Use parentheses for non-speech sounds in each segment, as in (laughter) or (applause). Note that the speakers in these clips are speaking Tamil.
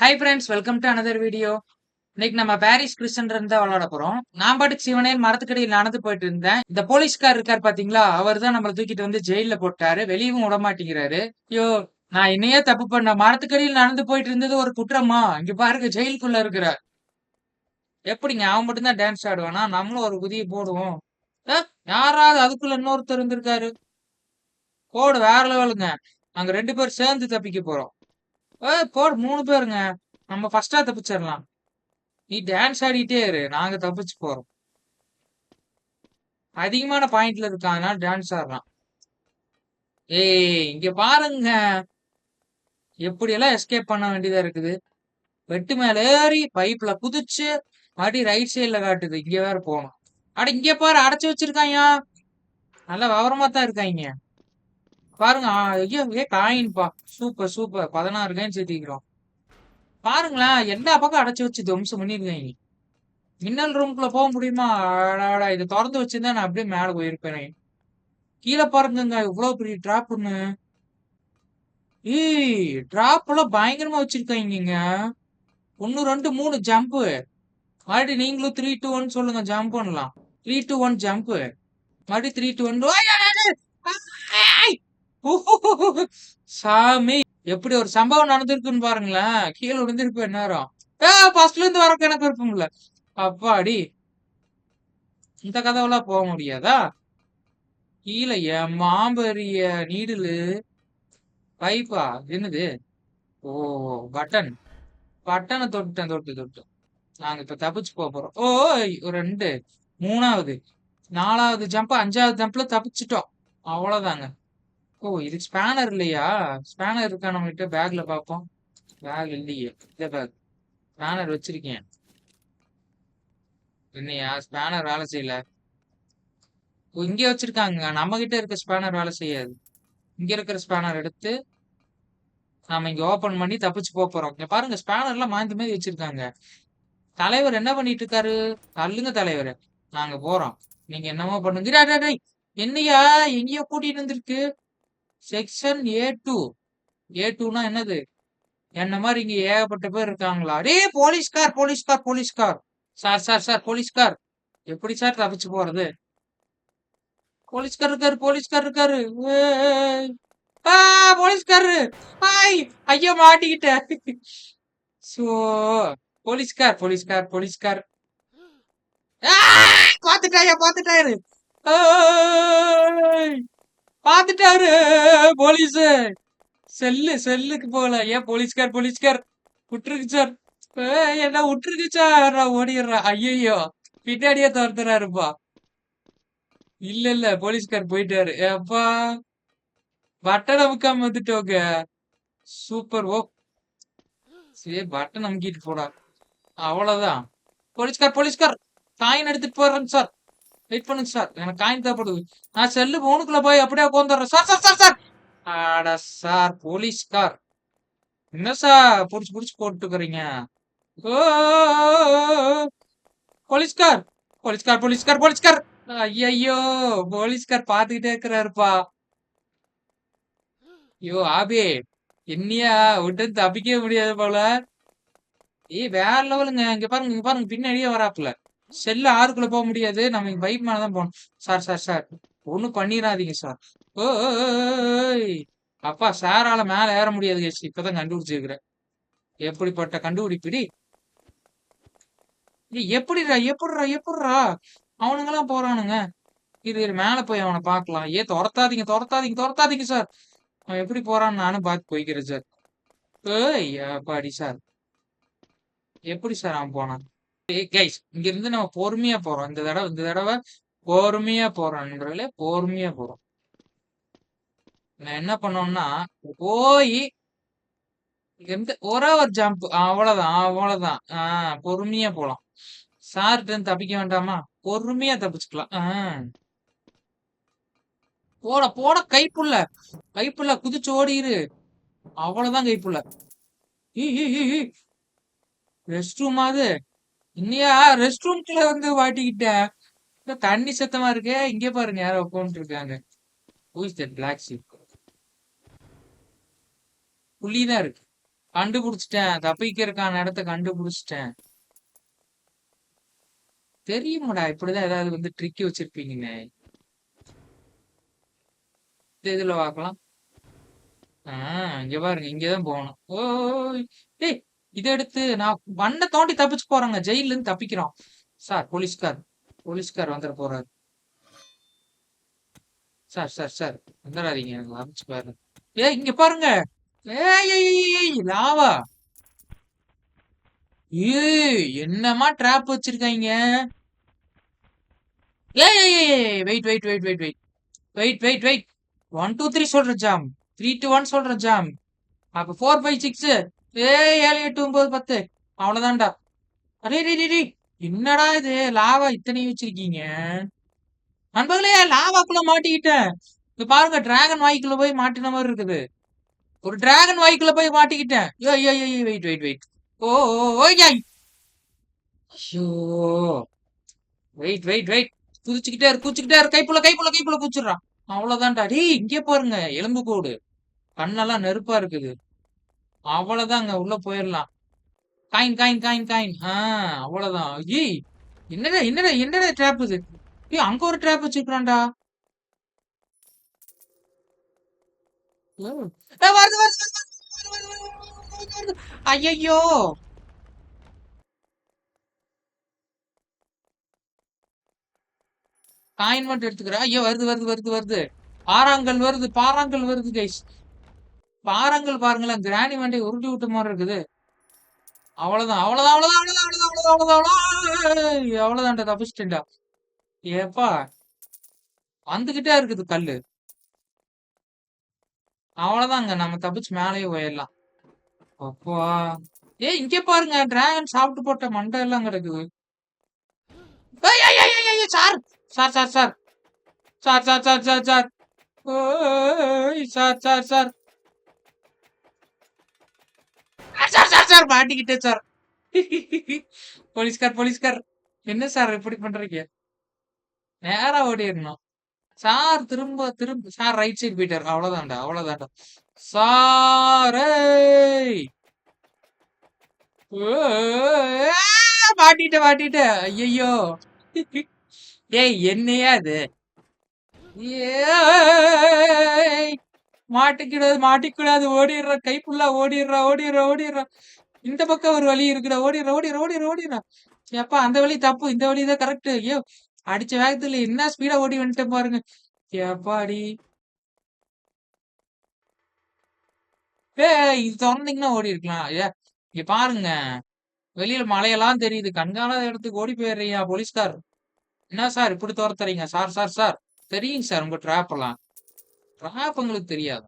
Hi friends welcome to another video இன்னைக்கு நம்ம பாரிஸ் கிறிஸ்டன் தான் விளையாட போறோம். நான் பாட்டு சிவனே மரத்துக்கடியில் நடந்து போயிட்டு இருந்தேன். இந்த போலீஸ்கார் இருக்கார் பாத்தீங்களா? அவர் தான் நம்மளை தூக்கிட்டு வந்து ஜெயில போட்டாரு. வெளியவும் விட மாட்டேங்கிறாரு. ஐயோ நான் என்னையே தப்பு பண்ண மரத்துக்கடியில் நடந்து போயிட்டு இருந்தது ஒரு குற்றமா? இங்க பாருங்க ஜெயிலுக்குள்ள இருக்கிறார். எப்படிங்க அவன் மட்டும்தான் டான்ஸ் ஆடுவானா? நம்மளும் ஒரு புதிய போடுவோம். யாராவது அதுக்குள்ள இன்னொருத்தர் இருந்திருக்காரு. கோடு வேற லெவலுங்க நாங்க ரெண்டு பேரும் சேர்ந்து தப்பிக்க போறோம். ஏய் போடு மூணு பேருங்க. நம்ம ஃபர்ஸ்டா தப்பிச்சிடலாம் நீ டான்ஸ் ஆடிட்டே இரு. நாங்க தப்பிச்சு போறோம். அதிகமான பாயிண்ட்ல இருக்காங்க டான்ஸ் ஆடலாம் ஏய் இங்க பாருங்க. எப்படி எல்லாம் எஸ்கேப் பண்ண வேண்டியதா இருக்குது? வெட்டு மேல ஏறி பைப்ல குதிச்சு மறுபடி ரைட் சைடுல காட்டுது. இங்க வேற போகணும். அட இங்க பாரு. அடைச்சு வச்சிருக்காங்க நல்லா விவரமா தான் இருக்காங்க பாருங்க ஐயோ ஏ காயின்பா சூப்பர் சூப்பர் பதினாறு காயின் சேர்த்திக்கிறோம் பாருங்களேன் எல்லா பக்கம் அடைச்சி வச்சு துவம்சம் பண்ணிருக்காங்க மின்னல் ரூம்குள்ள போக முடியுமா? அடாடா இதை திறந்து வச்சிருந்தா நான் அப்படியே மேலே போயிருப்பேன். கீழே பாருங்க இவ்வளோ பெரிய டிராப்னு ஏய் டிராப் எல்லாம் பயங்கரமா வச்சிருக்காங்க ஒன்னு ரெண்டு மூணு ஜம்ப்பு மறுபடியும் நீங்களும் த்ரீ டூ ஒன் சொல்லுங்க ஜம்ப் பண்ணலாம். த்ரீ டூ ஒன் ஜம்ப் மறுபடியும் த்ரீ டூ ஒன் சாமி எப்படி ஒரு சம்பவம் நடந்திருக்குன்னு பாருங்களேன். கீழே விழுந்திருப்பேன் நேரம் ஏ ஃபர்ஸ்ட்ல இருந்து வரக்கு எனக்கு இருக்கும்ல அப்பாடி. இந்த கதவெல்லாம் போக முடியாதா? கீழே மாம்பரிய நீடுலு. நீடிலு பைப்பா என்னது? ஓ பட்டன். பட்டனை தொட்டுட்டேன் தொட்டு தொட்டு. நாங்க இப்ப தப்பிச்சு போக போறோம். ஓ ஒரு ரெண்டு. மூணாவது. நாலாவது ஜம்ப் அஞ்சாவது ஜம்ப்ல தப்பிச்சிட்டோம். அவ்வளவுதாங்க. ஓ இது ஸ்பேனர் இல்லையா? ஸ்பேனர் இருக்கா நம்ம கிட்ட பேக்ல பாப்போம். பேக் இல்லையே. இந்த பேக் ஸ்பேனர் வச்சிருக்கேன். என்னையா? ஸ்பேனர் வேலை செய்யல. ஓ, இங்க வச்சிருக்காங்க. நம்ம கிட்ட இருக்க ஸ்பேனர் வேலை செய்யாது. இங்க இருக்கிற ஸ்பேனர் எடுத்து நாம இங்க ஓபன் பண்ணி தப்பிச்சு போக போறோம். இங்க பாருங்க ஸ்பேனர் எல்லாம் மாந்தி மாதிரி வச்சிருக்காங்க. தலைவர் என்ன பண்ணிட்டு இருக்காரு? தள்ளுங்க தலைவர். நாங்க போறோம். நீங்க என்னமோ பண்ணுங்க. என்னையா? எங்கேயோ கூட்டிட்டு வந்திருக்கு? செக்ஷன் ஏ டூ ஏ டூனா என்னது? என்ன மாதிரி இங்க ஏகப்பட்ட பேர் இருக்காங்களா? டேய் போலீஸ்கார் போலீஸ்கார் போலீஸ்கார் சார் சார் சார் போலீஸ்கார் எப்படி சார் தப்பிச்சு போறது? போலீஸ்கார் இருக்காரு போலீஸ்கார் இருக்காரு. போலீஸ்காரு ஆ போலீஸ்காரரு ஆய் ஐயோ மாட்டிக்கிட்டேன். சோ போலீஸ்கார் போலீஸ்கார் போலீஸ்கார் பாத்துட்டாயா பாத்துட்டாரு பாத்துட்டாரு போலீஸ். செல்லு செல்லுக்கு போகல. ஏன் போலீஸ்கார் போலீஸ்கார்? விட்டுருக்கு சார். என்ன விட்டுருக்கு சார்? நான் ஓடிடுறேன். ஐயோ பின்னாடியே துரத்துறாருப்பா. இல்ல இல்ல. போலீஸ்கார் போயிட்டாரு. ஏப்பா. பட்டன் அமுக்காம வந்துட்டோங்க. சூப்பர். ஓ. சரி பட்டன் அமுக்கிட்டு போடா. அவ்வளவுதான். போலீஸ்கார் போலீஸ்கார். காயின் எடுத்துட்டு போறேன் சார். வெயிட் பண்ணுங்க சார் எனக்கு காயின் தேவைப்படுது. நான் செல்லு போனுக்குள்ள போய் அப்படியே உட்காந்துடுறேன் சார் சார் சார் சார் ஆடா சார் போலீஸ்கார் என்ன சார் புடிச்சு புடிச்சு போட்டுக்கிறீங்க ஓ போலீஸ்கார் போலீஸ்கார் போலீஸ்கார் போலீஸ்கார் ஐயோ போலீஸ்கார் பாத்துக்கிட்டே இருக்கிறாருப்பா. ஐயோ ஆபி என்னையா விட்டு தப்பிக்கவே முடியாது போல. ஏய் வேற லெவலுங்க இங்க பாருங்க இங்க பாருங்க. பின்னாடியே வராப்புல. செல்ல ஆறுக்குள்ள போக முடியாது. நம்ம பைக் மேலதான் போகணும். சார் சார் சார் ஒண்ணும் பண்ணிடாதீங்க சார். ஓய் அப்பா சாரால மேல ஏற முடியாது கேஷ் இப்பதான் கண்டுபிடிச்சிருக்கிறேன். எப்படிப்பட்ட கண்டுபிடிப்பிடி? ஏய், எப்படிடா எப்படிடா எப்படிடா? அவனுங்கெல்லாம் போறானுங்க. இது இரு மேல போய் அவனை பார்க்கலாம். ஏ துரத்தாதீங்க துரத்தாதீங்க துரத்தாதீங்க சார். அவன் எப்படி போறான்னு நானும் பார்த்து போய்க்கிறேன் சார். ஏய் அப்பாடி சார். எப்படி சார் அவன் போனான்? கைஸ் இங்க இருந்து நம்ம பொறுமையா போறோம். இந்த தடவை இந்த தடவை பொறுமையா போறோம்ன்றதுல பொறுமையா போறோம். நான் என்ன பண்ணோம்னா போய் இங்க இருந்து ஒரே ஒரு ஜம்ப் அவ்வளவுதான் அவ்வளவுதான். ஆஹ் பொறுமையா போலாம். சார்ட்டு இருந்து தப்பிக்க வேண்டாமா? பொறுமையா தப்பிச்சுக்கலாம். ஆஹ் போட போட கைப்புள்ள. கைப்புள்ள குதிச்சு ஓடிரு அவ்வளவுதான் கைப்புள்ள. ரெஸ்ட் ரூம் அது? இன்னையா ரெஸ்ட் ரூம்குள்ள வந்து வாட்டிக்கிட்ட? தண்ணி சத்தமா இருக்கே இங்க பாருங்க யாரோ உட்காந்துட்டு இருக்காங்க. ஹூ தட் பிளாக் ஷீப் புள்ளிதான் இருக்கு. கண்டுபிடிச்சிட்டேன். தப்பிக்கிறக்கான இடத்த கண்டுபிடிச்சிட்டேன். தெரியுமாடா இப்படிதான் ஏதாவது வந்து ட்ரிக்கி வச்சிருப்பீங்கண்ணே இதுல பார்க்கலாம். ஆஹ் இங்க பாருங்க இங்கதான் போகணும். ஓய் ஏய் இதை எடுத்து நான் மண்ணை தோண்டி தப்பிச்சு போறாங்க. ஜெயில இருந்து தப்பிக்கிறோம் சார் போலீஸ்கார் போலீஸ்கார் வந்துட போறாரு. சார் சார் சார் வந்துடாதீங்க எனக்கு பாரு பாருங்க ஏய் இங்க பாருங்க. ஏய் ஏய், லாவா. ஏய் என்னமா ட்ராப் வச்சிருக்காங்க? ஏய் ஏய் wait wait wait wait wait wait wait wait one two three சொல்ற ஜாம் த்ரீ டூ ஒன் சொல்ற ஜாம் அப்ப ஃபோர் ஃபைவ் சிக்ஸ் ஏய் ஏழு எட்டு ஒன்பது பத்து. அவ்வளவுதான்டா. அரே டி டே என்னடா இது? லாவா இத்தனையும் வச்சிருக்கீங்க? நண்பர்களே லாவாக்குள்ள மாட்டிக்கிட்டேன். இங்க பாருங்க டிராகன் வாய்க்குள்ள போய் மாட்டின மாதிரி இருக்குது. ஒரு டிராகன் வாய்க்குள்ள போய் மாட்டிக்கிட்டேன். ஏய் ஏய் வெயிட் வெயிட் வெயிட் ஓ ஓ ஓய் ஐயோ. வெயிட் வெயிட் வெயிட் குதிச்சுக்கிட்டே இரு குதிச்சுக்கிட்டே இரு. கைப்புள்ள கைப்புள்ள கைப்புள்ள குச்சிடுறான் அவ்வளவுதான்டா. டேய் இங்கே பாருங்க எலும்பு கோடு. கண்ணெல்லாம் நெருப்பா இருக்குது. அவ்வளவுதாங்க உள்ள போயிடலாம் காயின் காயின் காயின் காயின் ஆஹ் அவ்வளவுதான் ஏய் என்னடா என்னடா என்னடா ட்ராப் இது ஏய் அங்க ஒரு ட்ராப் வச்சிருக்கான்டா வருது வருது வருது வருது வருது வருது ஐயோ காயின் மட்டும் எடுத்துக்கிறேன் ஐயோ வருது வருது வருது வருது பாறாங்கல் வருது பாறாங்கல் வருது கைஸ் பாறாங்கல் பாருங்களேன் கிராணி வண்டி உருட்டி விட்ட மாதிரி இருக்குது. அவ்வளவுதான் அவ்வளவுதான் அவ்வளவுதான் அவ்வளவுதான் அவ்வளவுதான் அவ்வளவுதான் அவ்வளவுதான்டா தப்பிச்சிட்டேன்டா. ஏப்பா வந்துகிட்டே இருக்குது கல்லு. அவ்வளவுதாங்க நம்ம தப்பிச்சு மேலேயே போயிடலாம். அப்பா. ஏய் இங்க பாருங்க டிராகன் சாப்பிட்டு போட்ட மண்டை எல்லாம் கிடக்குது. Sir sir sir sir. Sir sir sir sir sir. Sir sir sir. Sir sir sir மாட்டிக்கிட்டேன் சார்? போலீஸ்கார் போலீஸ்கார். என்ன சார் இப்படி பண்றீங்க? நேரா ஓடிடணும். சார் திரும்ப திரும்ப. சார் ரைட் சைடு போயிட்டார். அவ்வளவுதான்டா அவ்வளவுதான்டா. சாரே! மாட்டிட்ட மாட்டிட்ட ஐயோ ஏய் என்னையா அது ஏ மாட்டிக்கிடாது மாட்டிக்கூடாது ஓடிடுற கை ஃபுல்லா ஓடிடுறா ஓடிடுறா ஓடிடுறா. இந்த பக்கம் ஒரு வழி இருக்குடா ஓடிடுற ஓடிடுற ஓடிடுற ஓடிடுறா. ஏப்பா அந்த வழி தப்பு இந்த வழி தான் கரெக்ட் ஐயோ அடிச்ச வேகத்துல என்ன ஸ்பீடா ஓடி வந்துட்டு பாருங்க. எப்பாடி ஏய் இது திறந்தீங்கன்னா ஓடி இருக்கலாம். ஐயா இங்க பாருங்க. வெளியில மலையெல்லாம் தெரியுது. கண்காணாத இடத்துக்கு ஓடி போயிடுறீங்க போலீஸ்கார். என்ன சார் இப்படி துரத்துறீங்க? Sir sir sir. தெரியுங்க சார் உங்க ட்ராப் எல்லாம். ட்ராப் உங்களுக்கு தெரியாது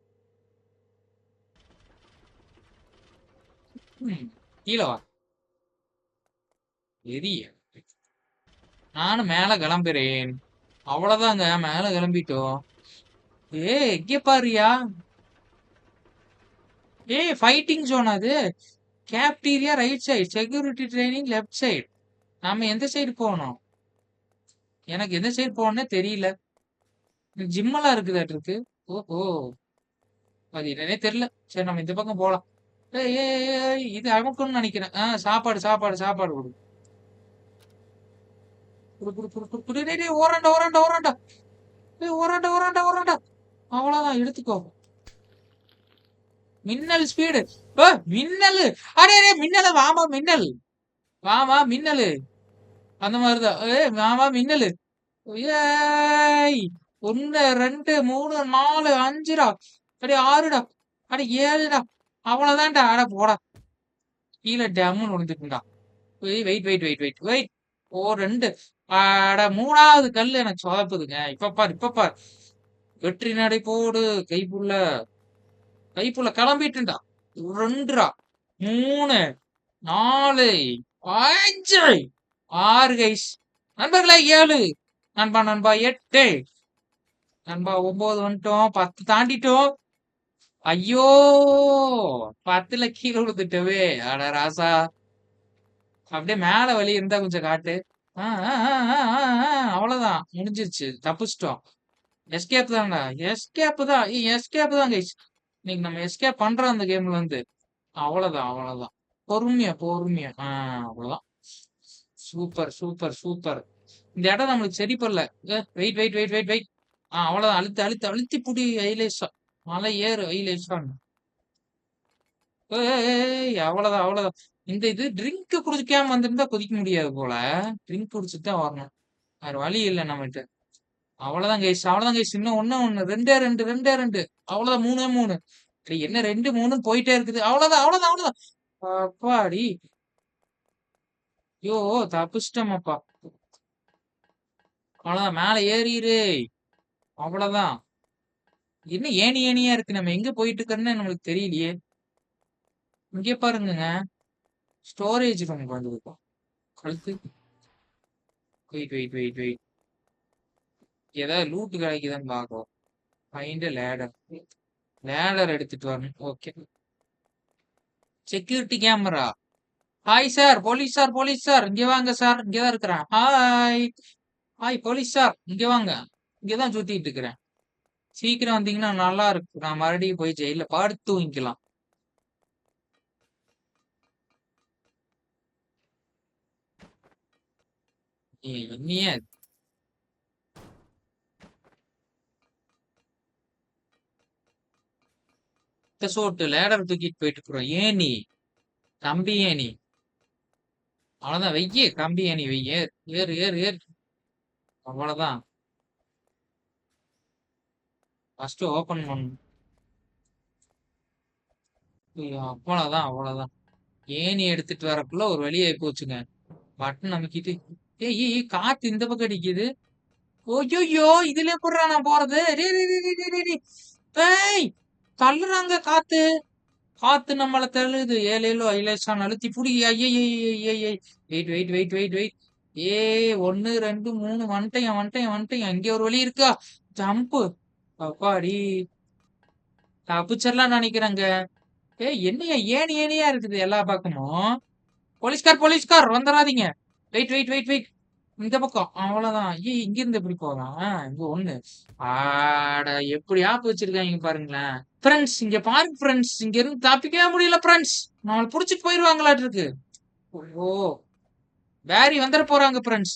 கீழே வா. எரிய நானும் மேல கிளம்புறேன். அவ்வளவுதாங்க மேல கிளம்பிட்டோம் ஏ எங்க பாருயா. ஏய் ஃபைட்டிங் ஜோன் அது. Cafeteria right side security training left side நாம எந்த சைடு போகணும்? எனக்கு எந்த சைடு போகணும்னே தெரியல. ஜிம்மெல்லாம் இருக்குதாட்டு இருக்கு ஓஹோ அது என்னன்னே தெரியல. சரி நம்ம இந்த பக்கம் போலாம். ஏய் இது அமுக்குன்னு நினைக்கிறேன். ஆஹ் சாப்பாடு சாப்பாடு சாப்பாடு கொடு. குடு குடு குடு குடு குடு. டேய், ஓராண்டா ஓராண்டா ஓராண்டா. ஓராண்டா ஓராண்டா ஓராண்டா. அவ்வளவுதான் எடுத்துக்கோ. மின்னல் ஸ்பீடு ஓ மின்னல். அடே அடே மின்னல் வாமா மின்னல். வாமா மின்னல். அந்த மாதிரிதான். ஏய் வாமா மின்னல். ஏய். ஒன்னு ரெண்டு மூணு நாலு அஞ்சுடா. அடி ஆறுடா. அடி ஏழுடா. அவ்வளவுதான்டா. அட போடா. கீழே டேமுன்னு விழுந்துட்டுடா wait wait wait wait wait wait ஓ ரெண்டு. அட மூணாவது கல் எனக்கு சொதப்புதுங்க. இப்ப பார் இப்ப பார். வெற்றி நடை போடு. கைப்புள்ள. கைப்புள்ள கிளம்பிட்டுடா ரெண்டுடா. மூணு நாலு அஞ்சு. ஆறு கைஸ் நண்பர்களே ஏழு. நண்பா நண்பா எட்டு. நண்பா ஒன்பது வந்துட்டோம். பத்து தாண்டிட்டோம். ஐயோ பத்துல கீழே விழுந்துட்டவே அட ராசா. அப்படியே மேல வழி இருந்தா கொஞ்சம் காட்டு. அவ்வளவுதான். முடிஞ்சிருச்சு. தப்பிச்சிட்டோம். எஸ்கேப் தான்டா. எஸ்கேப் தான். எஸ்கேப் தான் கைஸ் இன்னைக்கு நம்ம எஸ்கேப் பண்றோம் அந்த கேம்ல இருந்து. அவ்வளவுதான் அவ்வளவுதான். பொறுமையா பொறுமையா. ஆஹ் அவ்வளவுதான். Super super super. இந்த இடம் நம்மளுக்கு சரி பண்ணல wait wait wait wait wait ஆஹ் அவ்வளவுதான். அழுத்து அழுத்து அழுத்தி புடி ஐலேஷா மலை ஏறு ஐலேஷா ஏய் அவ்வளவுதான் அவ்வளவுதான். இந்த இது ட்ரிங்க் குடிக்காம வந்திருந்தா குதிக்க முடியாது போல. ட்ரிங்க் குடிச்சுட்டு தான் வரணும். வேற வழி இல்லை நம்மகிட்ட. அவ்வளவுதான் கைஸ் அவ்வளவுதான் கைஸ் இன்னும் ஒன்னு ஒண்ணு. ரெண்டே ரெண்டு ரெண்டே ரெண்டு. அவ்வளவுதான் மூணே மூணு. என்ன ரெண்டு மூணு போயிட்டே இருக்குது. அவ்வளவுதான் அவ்வளவுதான் அவ்வளவுதான். அப்பாடி. ஐயோ தப்பிச்சிட்டோமாப்பா அவ்வளவுதான் மேல ஏறிரு அவ்வளவுதான். என்ன ஏணி ஏணியா இருக்கு? நம்ம எங்க போயிட்டு இருக்கோம்னு நம்மளுக்கு தெரியலையே. இங்கே பாருங்க ஸ்டோரேஜ் ரூம் வந்துருக்கோம் கழுத்து. வெயிட் வெயிட் வெயிட் வெயிட் ஏதாவது லூட் கிடைக்குதான்னு பார்க்கலாம் ஃபைண்ட் லேடர் லேடர் எடுத்துட்டு வரணும். Okay security camera hi sir police sir police sir இங்க வாங்க சார் இங்கதான் இருக்கிறேன். ஹாய் ஹாய் போலீஸ் சார் இங்க வாங்க. இங்கதான் சுத்திட்டு இருக்கிறேன். சீக்கிரம் வந்தீங்கன்னா நல்லா இருக்கும். நான் மறுபடியும் போய் ஜெயில படுத்து தூங்கிக்கலாம். ஏய், என்னையே சோட்டு லேடர் தூக்கிட்டு போயிட்டு இருக்கிறோம் ஏன் நீ? கம்பி ஏன் அவ்வளவுதான். வெய்ய கம்பி ஏனி வெய்ய ஏறு ஏறு ஏறு. அவ்வளவுதான். ஃபர்ஸ்ட் ஓபன் பண்ணும் அவ்வளவுதான் அவ்வளவுதான். ஏணி எடுத்துட்டு வரக்குள்ள ஒரு வழி போச்சுங்க. பட்டன் நமக்கிட்டு ஏய் ஏய், காத்து இந்த பக்கம் அடிக்குது. ஓய்யோ இதுல போடுறா நான் போறது. ரே, ரே, ஏய் தள்ளுறாங்க காத்து. காத்து நம்மள தள்ளுது. ஏழேலோ ஐலேசான் அழுத்தி புடி. Wait wait wait wait wait ஏ ஒன்னு ரெண்டு மூணு வந்துட்டேன் வந்துட்டேன் வந்துட்டேன். அங்கே ஒரு வழி இருக்கா? ஜம்ப் அப்பாடி. தப்பிச்சிடலாம் நினைக்கிறேங்க. ஏய் என்னையா ஏணி ஏணியா இருக்குது எல்லா பக்கமும்? போலீஸ்கார் போலீஸ்கார் வந்துடாதீங்க வெயிட் வெயிட் வெயிட் வெயிட். இந்த பக்கம். அவ்வளவுதான். ஏய் இங்க இருந்து எப்படி போகலாம் இங்க ஒண்ணு. ஆட எப்படி ஆப்பு வச்சிருக்காங்க பாருங்களேன். ஃப்ரெண்ட்ஸ் இங்க பாருங்க ஃப்ரெண்ட்ஸ் இங்க இருந்து தப்பிக்கவே முடியல ஃப்ரெண்ட்ஸ் நம்மள புடிச்சிட்டு போயிருவாங்களாட்டு இருக்கு ஓ பேரி வந்துட போறாங்க ஃப்ரெண்ட்ஸ்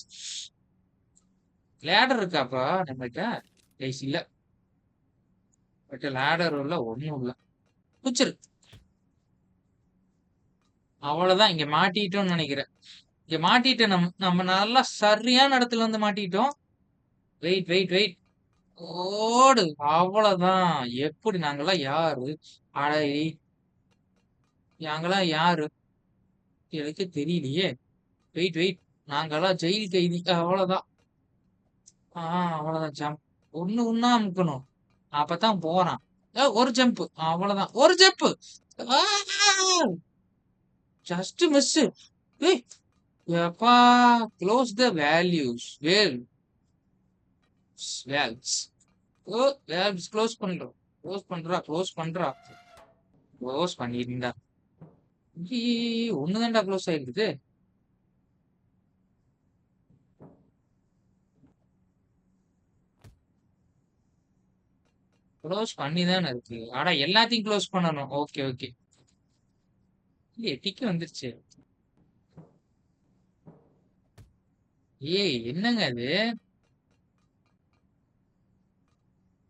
லேடர் இருக்காப்பா நம்மகிட்ட? கைஸ் இல்ல. பட் லேடர் இல்ல ஒண்ணும் இல்ல. குச்சிரு. அவ்வளவுதான் இங்க மாட்டிட்டோம்னு நினைக்கிறேன். இங்க மாட்டிட்டோம் நம்ம நம்ம நல்லா சரியான இடத்துல வந்து மாட்டிட்டோம். வெயிட் வெயிட் வெயிட் ஓடு அவ்வளவுதான். எப்படி நாங்கெல்லாம் யாரு? அடை நாங்கெல்லாம் யாரு? எனக்கு தெரியலையே. வெயிட் வெயிட் நாங்கெல்லாம் ஜெயில் கைதி. அவ்வளவுதான். ஆஹ் அவ்வளவுதான் ஜம்ப். ஒண்ணு ஒன்னா அமுக்கணும். அப்பதான் போறான். ஏ, ஒரு ஜம்ப் அவ்வளவுதான். ஒரு ஜம்ப் ஜஸ்ட் மிஸ் ஏய் எப்பா close the values valve valves O valves close பண்றோம். க்ளோஸ் பண்றா க்ளோஸ் பண்றா. க்ளோஸ் பண்ணிருந்தா. ஒண்ணுதான்டா க்ளோஸ் ஆயிருக்குது. க்ளோஸ் பண்ணி தானே இருக்கு. ஆனா எல்லாத்தையும் க்ளோஸ் பண்ணணும். ஓகே ஓகே இல்லையே டிக்கி வந்துருச்சு. ஏய் என்னங்க அது?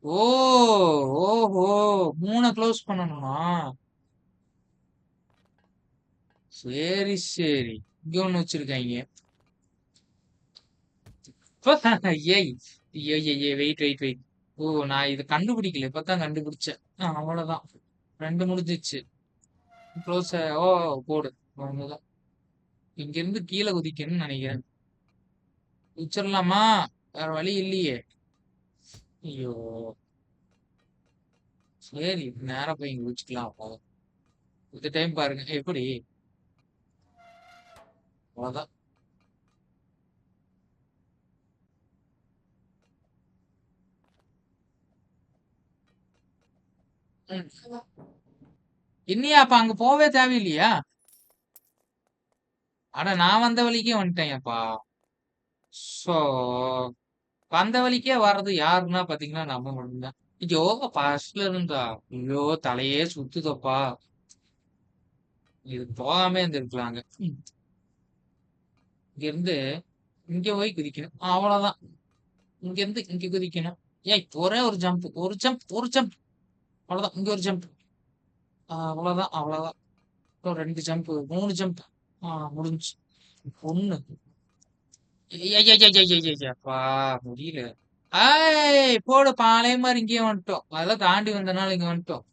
ஓ ஓஹோ மூணை க்ளோஸ் பண்ணணுமா? சரி சரி. இங்க ஒண்ணு வச்சிருக்காங்க (laughs) ஏய் ஏய் ஏய் வெயிட் வெயிட் வெயிட் ஓ நான் இது கண்டுபிடிக்கல. இப்பதான் கண்டுபிடிச்சேன். அவ்வளவுதான். ரெண்டு முடிஞ்சிச்சு. க்ளோஸ் ஓ போடு. அவ்வளவுதான். இங்க இருந்து கீழே குதிக்கணும்னு நினைக்கிறேன். குதிச்சிடலாமா வேற வழி இல்லையே. ஐயோ. சரி நேரம் போய் இங்க குதிச்சுக்கலாம் அப்போ இந்த டைம் பாருங்க. எப்படி? அவ்வளவுதான். இன்னியா அப்ப அங்க போவே தேவையில்லையா? ஆனா நான் வந்த வழிக்கே வந்துட்டேன்ப்பா சோ வந்த வழிக்கே வர்றது யாருன்னா பாத்தீங்கன்னா நம்ம மட்டும்தான் யோகா ஃபர்ஸ்ட்ல இருந்தா. ஐயோ தலையே சுத்துதப்பா. இது போகாம இருந்திருக்கலாங்க. இங்க இருந்து இங்க போய் குதிக்கணும். அவ்வளவுதான். இங்க இருந்து இங்க குதிக்கணும். ஏய் ஒரே ஒரு ஜம்ப் ஒரு ஜம்ப் ஒரு ஜம்ப் அவ்வளோதான் இங்கே ஒரு ஜம்ப் அவ்வளோதான் அவ்வளோதான் இப்போ ரெண்டு ஜம்ப் மூணு ஜம்ப் ஆ முடிஞ்சு ஒன்று ஐயப்பா முடியல. ஆய் போடு பாளையம் மாதிரி இங்கேயே வந்துட்டோம். அதெல்லாம் தாண்டி வந்தனால இங்க வந்துட்டோம்.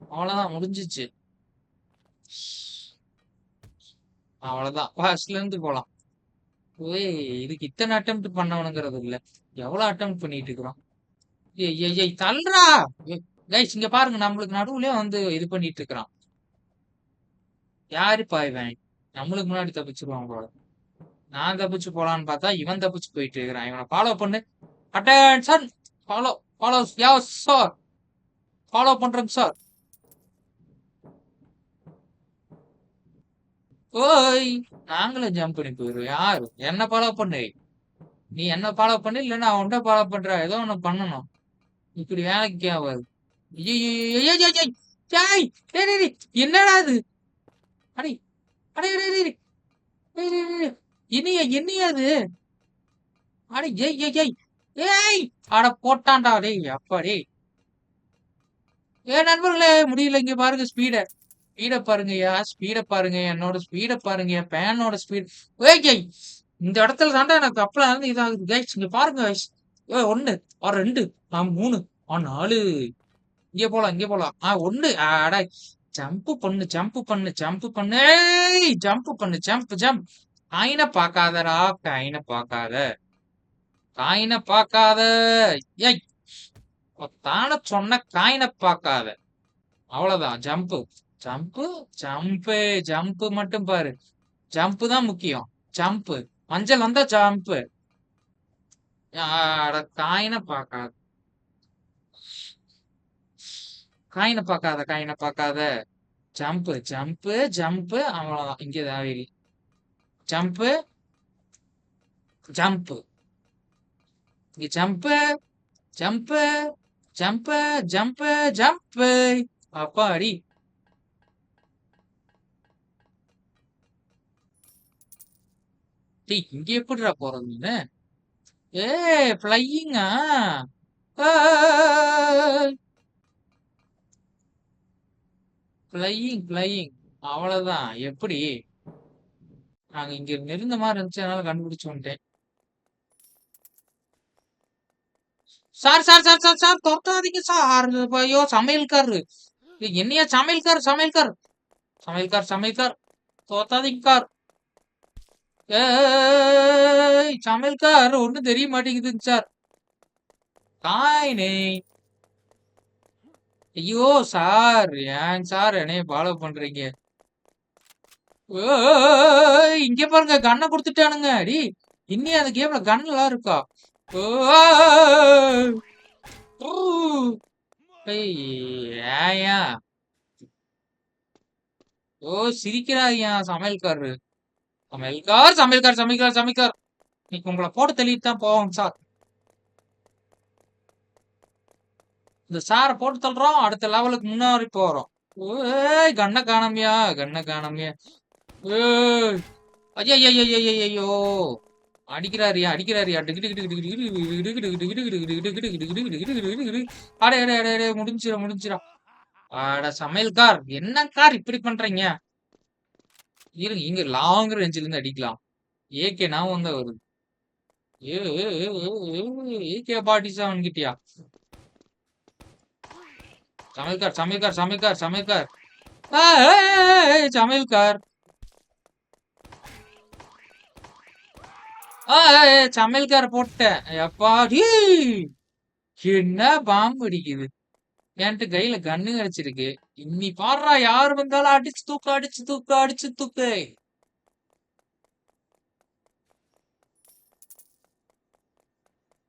அவ்வளவுதான் முடிஞ்சிச்சு. அவ்வளவுதான். ஃபர்ஸ்ட்ல இருந்து போலாம். ஓய் இதுக்கு இத்தனை அட்டம் பண்ணவனுங்கிறது இல்ல. எவ்வளவு அட்டம் பண்ணிட்டு இருக்கிறோம்? ஏய் தள்ளுறா கைஸ் இங்க பாருங்க நம்மளுக்கு நடுவுலயே வந்து இது பண்ணிட்டு இருக்கிறான் யாரு பாய்வேன் நம்மளுக்கு முன்னாடி தப்பிச்சிருவான் போல. நான் தப்பிச்சு போலான்னு பார்த்தா இவன் தப்பிச்சு போயிட்டு இருக்கிறான் இவனை ஃபாலோ பண்ணு. அட்டன் சார் ஃபாலோ ஃபாலோ யா சார் ஃபாலோ பண்றேங்க சார் ஓய் நாங்களும் ஜம்ப் பண்ணி போயிடுவோம் யாரு? என்ன ஃபாலோ பண்ணு. நீ என்ன ஃபாலோ பண்ணு இல்லைன்னா அவன்கிட்ட ஃபாலோ பண்ற. ஏதோ ஒன்று பண்ணணும். இப்படி வேலைக்கு ஆகாது என்னடா அது அடி அடே அடே என்னையா அது அடி ஜெய் ஏய் ஏய் ஏய் அட போட்டான்டா டேய் அப்பாடே ஏ நண்பர்களே முடியல இங்க பாருங்க ஸ்பீட ஸ்பீட பாருங்கய்யா ஸ்பீட பாருங்க என்னோட ஸ்பீட பாருங்க பேனோட ஸ்பீட் ஏய் ஏய் இந்த இடத்துல தாண்டா எனக்கு அப்பலாம் இருந்து இதாகுது கைஸ் இங்க பாருங்க கைஸ் ஒன்னு ஒரு ரெண்டு நான் மூணு நாலு. இங்க போலாம் இங்க போலாம். ஆ ஒண்ணு. ஆடா ஜம்ப் பண்ணு ஜம்ப் பண்ணு ஜம்ப் பண்ணு. ஜம்ப் பண்ணு ஜம்ப் ஜம்ப் காயின பாக்காதடா காயின பாக்காத காயின பாக்காத ஏய் தான சொன்ன காயின பாக்காத அவ்வளவுதான் ஜம்ப் ஜம்ப் ஜம்ப் ஜம்ப் மட்டும் பாரு. ஜம்ப் தான் முக்கியம். ஜம்ப் மஞ்சள் வந்தா ஜம்ப் காயின பாக்காத காயினை பார்க்காத காயினை பார்க்காத. ஜம்ப்பு ஜம்ப்பு ஜம்ப்பு அவ்வளோதான் இங்கே தாவேரி ஜம்ப்பு ஜம்ப்பு. இங்கே jump jump jump jump jump. அப்பாடி டேய் இங்க எப்படிடா போறது நீ ஏ ஃப்ளையிங்கா ஃப்ளையிங் ஃப்ளையிங் அவ்வளவுதான். எப்படி? நாங்க இங்க நெருந்த மாதிரி இருந்துச்சு அதனால கண்டுபிடிச்சு வந்துட்டேன். Sir sir sir sir sir துரத்தாதீங்க sir. ஐயோ சமையல்காரரு. என்னையா சமையல்கார் சமையல்கார் சமையல்கார் சமையல்கார். துரத்தாதீங்க கார் ஏய் சமையல்கார் ஒண்ணும் தெரிய மாட்டேங்குதுங்க சார். காயினே. ஐயோ சார் ஏன் சார் என்னைய ஃபாலோ பண்றீங்க? இங்க பாருங்க கண்ணை கொடுத்துட்டானுங்க. அடி இன்னி அந்த கேம்ல கன் எல்லாம் இருக்கா? ஏய், ஏயா. ஓ சிரிக்கிறாயா சமையல்காரரு? சமையல்கார் சமையல்கார் சமையல்கார் சமையல்கார். இன்னைக்கு உங்களை போட்டு தள்ளிட்டு தான் போவோம் சார். இந்த சாரை போட்டு தள்ளுறோம் அடுத்த லெவலுக்கு முன்னாடி போறோம் ஏய் கண்ண காணமியா கண்ண காணமியா ஏய் ஐயோ ஐயோ ஐயோ ஐயோ அடிக்கிறாரியா அடிக்கிறாரியா அடே அடே அடே அடே முடிஞ்சிட முடிஞ்சிடா அட சமையல்கார் என்ன கார் இப்படி பண்றீங்க இருங்க இங்க லாங் ரேஞ்சில இருந்து அடிக்கலாம் ஏகே நான் வந்தா வருது ஏ ஏகே பாட்டிஸா அவன்கிட்டயா சமையல்கார் சமையல்கார் சமையல்கார் சமையல்கார். சமையல்கார். சமையல்கார போட்டேன். எப்பாடி என்ன பாம்பு அடிக்குது. என்கிட்ட கையில கண்ணு கிடைச்சிருக்கு. இன்னி பாடுறா யாரு வந்தாலும் அடிச்சு தூக்க அடிச்சு தூக்க அடிச்சு தூக்கு.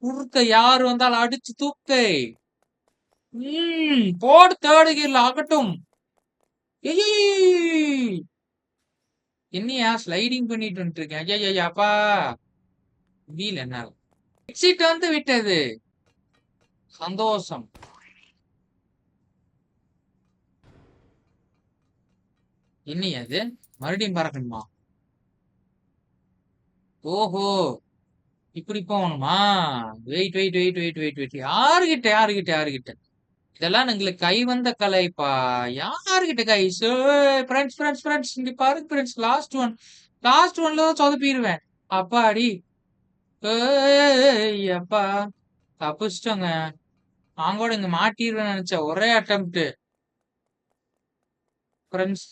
குறுக்க யாரு வந்தாலும் அடிச்சு தூக்கு. ம் போடு தேடுகிறல ஆகட்டும். ஏய் என்னையா ஸ்லைடிங் பண்ணிட்டு வந்துருக்கேன் இருக்கேன் ஐயா ஐயா அப்பா. வீல் என்ன எக்ஸிட் வந்து விட்டது. சந்தோஷம். என்னையா அது மறுபடியும் பறக்கணுமா? ஓஹோ. இப்படி போகணுமா? Wait wait wait wait wait wait யாருகிட்ட யாருகிட்ட யாருகிட்ட? இதெல்லாம் எங்களுக்கு கை வந்த கலைப்பா. யாருகிட்ட கை? ஃப்ரெண்ட்ஸ் ஃப்ரெண்ட்ஸ் ஃப்ரெண்ட்ஸ் இங்க பாருங்க ஃப்ரெண்ட்ஸ் லாஸ்ட் ஒன் லாஸ்ட் ஒன்ல தான் சொதப்பிடுவேன். அப்பாடி. ஏய் அப்பா. தப்பிச்சிட்டோங்க. நான் கூட இங்க மாட்டிடுவேன் நினைச்சேன் ஒரே அட்டம்ப்ட் ஃப்ரெண்ட்ஸ்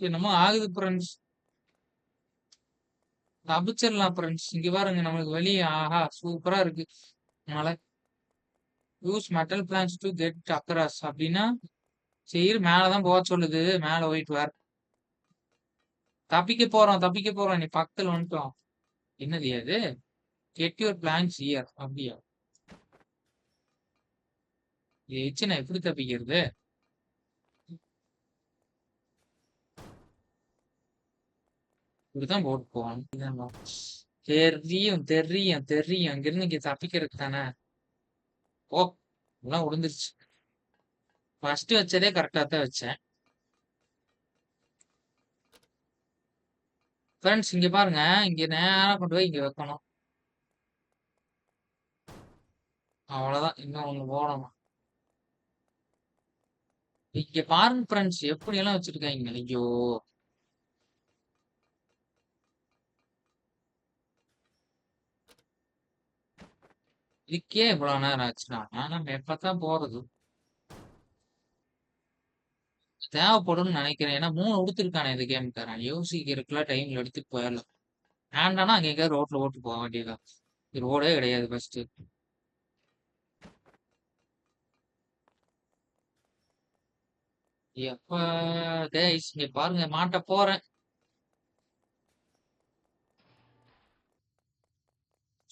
என்னமோ ஆகுது ஃப்ரெண்ட்ஸ் தப்பிச்சிடலாம் ஃப்ரெண்ட்ஸ் இங்க பாருங்க நம்மளுக்கு வெளியே ஆஹா சூப்பரா இருக்கு. மழை. Use metal plans to get across அப்படின்னா சரி மேலதான் போக சொல்லுது. மேல போயிட்டு வர தப்பிக்க போறோம் தப்பிக்க போறோம். நீ பக்கத்துல வந்துட்டோம். என்னது அது? கெட் யுவர் பிளான்ஸ் இயர் அப்படியா? இதை வச்சு நான் எப்படி தப்பிக்கிறது? இப்படிதான் போட்டு போகணும். தெரியும் தெரியும் தெரியும். அங்கிருந்து இங்க தப்பிக்கிறதுக்கு தானே? ஓ எல்லாம் உளுந்துருச்சு. ஃபர்ஸ்ட் வச்சதே கரெக்டா தான் வச்சேன். ஃப்ரெண்ட்ஸ் இங்க பாருங்க. இங்க நேரா கொண்டு போய் இங்க வைக்கணும். அவ்வளவுதான். இன்னும் ஒண்ணு போடணும். இங்க பாருங்க ஃப்ரெண்ட்ஸ் எப்படி எல்லாம் வச்சிருக்காங்க? ஐயோ. இதுக்கே இவ்வளவு நேரம் ஆச்சுன்னா நம்ம எப்பதான் போறது? தேவைப்படும்னு நினைக்கிறேன். ஏன்னா மூணு கொடுத்துருக்கானே இந்த கேமுக்காரன் யோசிக்கிறதுக்குலாம் டைம்ல எடுத்துட்டு போயிடலாம். வேண்டானா அங்க எங்கேயாவது ரோட்ல ஓட்டு போக வேண்டியதுதான். இது ரோடே கிடையாது ஃபர்ஸ்ட் எப்ப டேய்ஸ் இங்க பாருங்க மாட்ட போறேன்.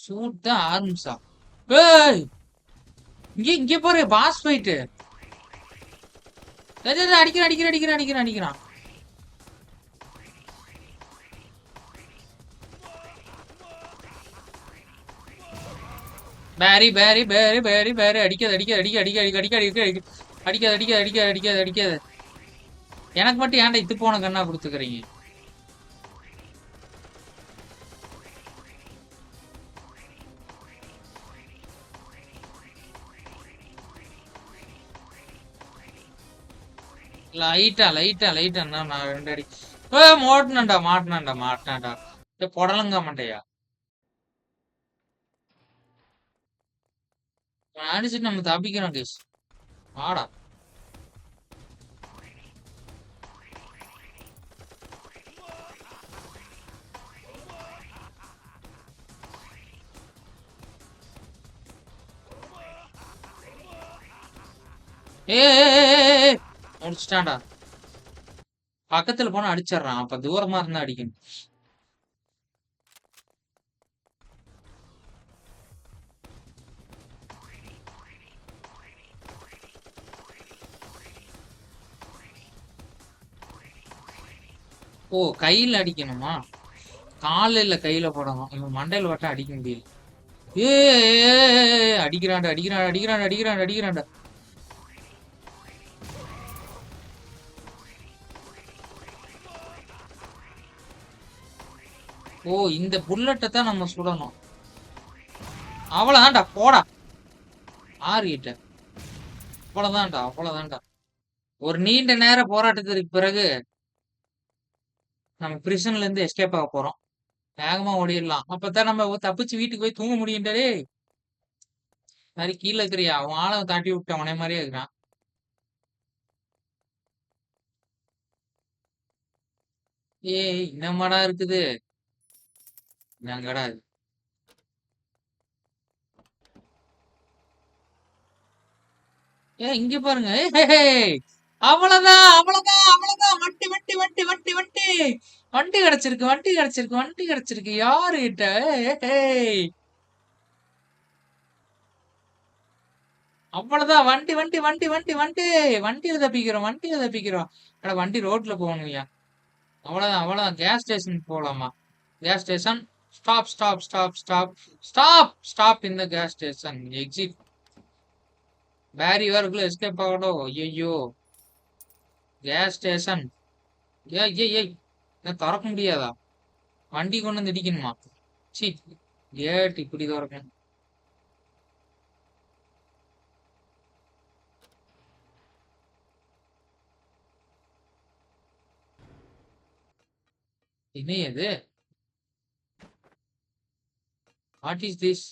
ஷூட் தான் ஆரம்பிச்சான். ஏய் இங்க இங்க பாரு பாஸ் ஃபைட்டு அடிக்கிறேன் அடிக்கிறேன் அடிக்கிறேன் அடிக்கிறான் அடிக்கிறான் பேரி பேரி பேரி பேரி பேரி அடிக்காது அடிக்காது அடிக்க அடிக்க அடிக்க அடிக்க அடிக்க அடிக்காது அடிக்காது அடிக்காது அடிக்காது அடிக்காது எனக்கு மட்டும் ஏன்டா இது போன கண்ணா கொடுத்துக்கிறீங்க லைட்டா லைட்டா லைட்டா நான் ரெண்டு அடி. ஏ மாட்டினண்டா மாட்டினண்டா மாட்டினண்டா ஏ புடலங்க மாட்டையா அடிச்சுட்டு நம்ம தப்பிக்கிறோம் கேஸ் வாடா. ஏ முடிச்சிட்டான்டா பக்கத்துல போனா அடிச்சிடுறான். அப்ப தூரமா இருந்தா அடிக்கணும். ஓ கையில அடிக்கணுமா? காலில் கையில போடணும். இவன் மண்டையில வட்டம் அடிக்க முடியல. ஏ அடிக்கிறான்டா அடிக்கிறான் அடிக்கிறான் அடிக்கிறான் அடிக்கிறான்டா. ஓ இந்த புல்லட்டை தான் நம்ம சுடணும். அவ்வளவுதான்டா போடா. ஆறு கிட்ட அவ்வளவுதான்டா. அவ்வளோதான்டா ஒரு நீண்ட நேர போராட்டத்திற்கு பிறகு நம்ம பிரிசன்ல இருந்து எஸ்கேப் ஆக போறோம். வேகமா ஓடிடலாம். அப்பதான் நம்ம தப்பிச்சு வீட்டுக்கு போய் தூங்க முடியும்டே மாதிரி கீழே இருக்கிறியா? அவன் ஆளை தாட்டி விட்டு அவனே மாதிரியே இருக்கிறான். ஏய் என்னமாடா இருக்குது? என்னங்கடா ஏ இங்க பாருங்க அவ்வளவுதான் அவ்வளவுதான் அவ்வளவுதான் வண்டி வண்டி வண்டி வண்டி வண்டி வண்டி கிடைச்சிருக்கு வண்டி கிடைச்சிருக்கு வண்டி கிடைச்சிருக்கு யாரு கிட்ட அவ்வளவுதான் வண்டி வண்டி வண்டி வண்டி வண்டி வண்டியில தப்பிக்கிறோம் வண்டியில தப்பிக்கிறோம் அட வண்டி ரோட்ல போகணும்யா அவ்வளவுதான் அவ்வளவுதான் கேஸ் ஸ்டேஷன் போலாமா gas station stop stop stop stop stop stop இந்த கேஸ் ஸ்டேஷன் எக்ஸிட் பேரி வரக்குள்ள எஸ்கேப் ஆகணும் ஐயோ கேஸ் ஸ்டேஷன் ஏய் ஏய் ஏய் என்ன திறக்க முடியாதா? வண்டி கொண்டு வந்து இடிக்கணுமா? சி கேட் இப்படி திறக்கணும் என்ன இது? வாட் இஸ் திஸ்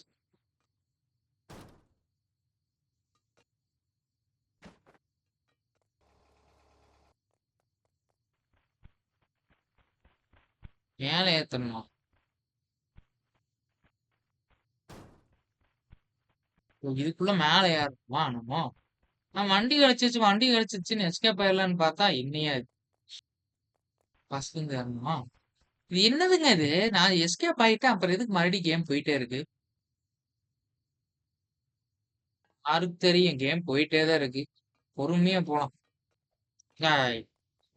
மேலே ஏத்தணுமா? இதுக்குள்ள மேல ஏறணுமா நம்ம நான் வண்டி கிடைச்சிச்சு வண்டி கிடைச்சிச்சுன்னு எஸ்கேப் ஆயிடலான்னு பார்த்தா என்னையா பசங்க பஸ்ல ஏறணுமா? இது என்னதுங்க இது? நான் எஸ்கேப் ஆயிட்டேன். அப்புறம் எதுக்கு மறுபடியும் கேம் போயிட்டே இருக்கு? யாருக்கு தெரியும்? கேம் போயிட்டே தான் இருக்கு. பொறுமையா போலாம்.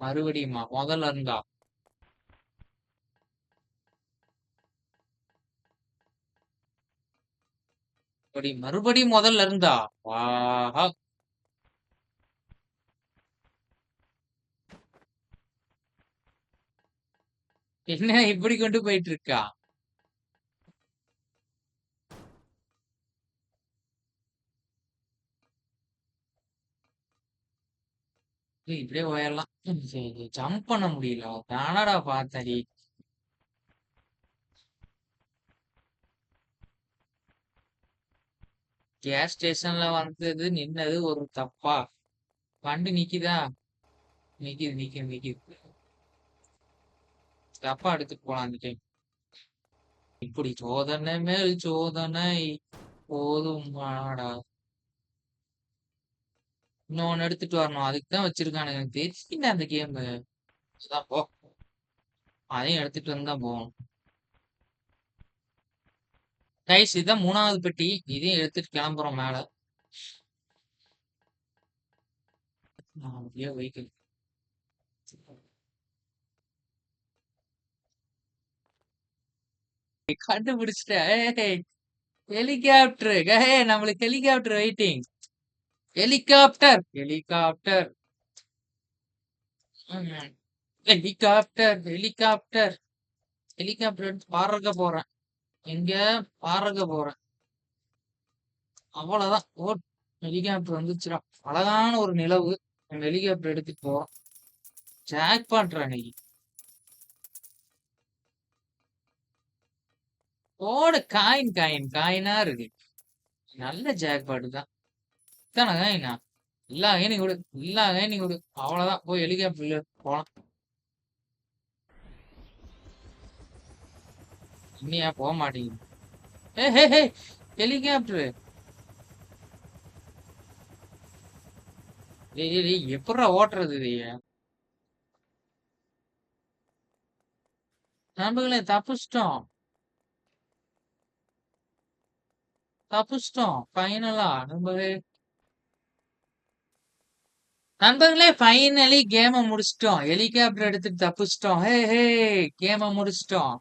மறுபடியுமா? முதல்ல இருந்தா. அப்படி மறுபடியும் முதல்ல இருந்தா? வாஹா என்ன இப்படி கொண்டு போயிட்டு இருக்கா இப்படியே போயிடலாம் ஜம்ப் பண்ண முடியல. தானடா பார்த்தடி. கேஸ் ஸ்டேஷன்ல வந்தது நின்னது ஒரு தப்பா? வண்டி நிக்குதா? நிக்குது நிக்குது நிக்குது. தப்பா எடுத்துட்டு போலாம் அந்த டைம் இப்படி சோதனை மேல் சோதனை போதும் இன்னொன்னு எடுத்துட்டு வரணும். அதுக்கு தான் வச்சிருக்கானு எனக்கு தெரியல அந்த கேம் அதான் போ. அதையும் எடுத்துட்டு வந்து தான் போகணும். கைஸ் இதுதான் மூணாவது பெட்டி. இதையும் எடுத்துட்டு கிளம்புறோம் மேல. நான் அப்படியே வெஹிக்கிள் கண்டுபிடிச்சிட்டேன். ஹெலிகாப்டர். ஏ நம்மளுக்கு helicopter waiting. Helicopter helicopter. Helicopter helicopter. Helicopter எடுத்து பறக்க போறேன். எங்க? பறக்க போறேன். அவ்வளவுதான். ஓ ஹெலிகாப்டர் வந்துச்சுடா. அழகான ஒரு நிலவு. ஹெலிகாப்டர் எடுத்துட்டு போறோம் ஜாக் பண்றேன் அன்னைக்கு ஓட காயின் காயின் காயினா இருக்கு. நல்ல ஜாக்பாட் தான். இத்தனை காயினா? எல்லா காயினையும் கொடு எல்லா காயினையும் கொடு. அவ்வளவுதான். போய் ஹெலிகாப்டர்ல போலாம். இன்னியா போக மாட்டேங்குது. ஏ ஹே ஹே ஹெலிகாப்டரு டேய் டேய், டேய் ஓட்டுறது இதைய? நண்பர்களே தப்பிச்சிட்டோம். தப்பிச்சிட்டோம். ஃபைனலா நண்பர்களே நண்பர்களே ஃபைனலி கேம முடிச்சிட்டோம். ஹெலிகாப்டர் எடுத்துட்டு தப்பிச்சிட்டோம். ஹே ஹே கேம முடிச்சிட்டோம்.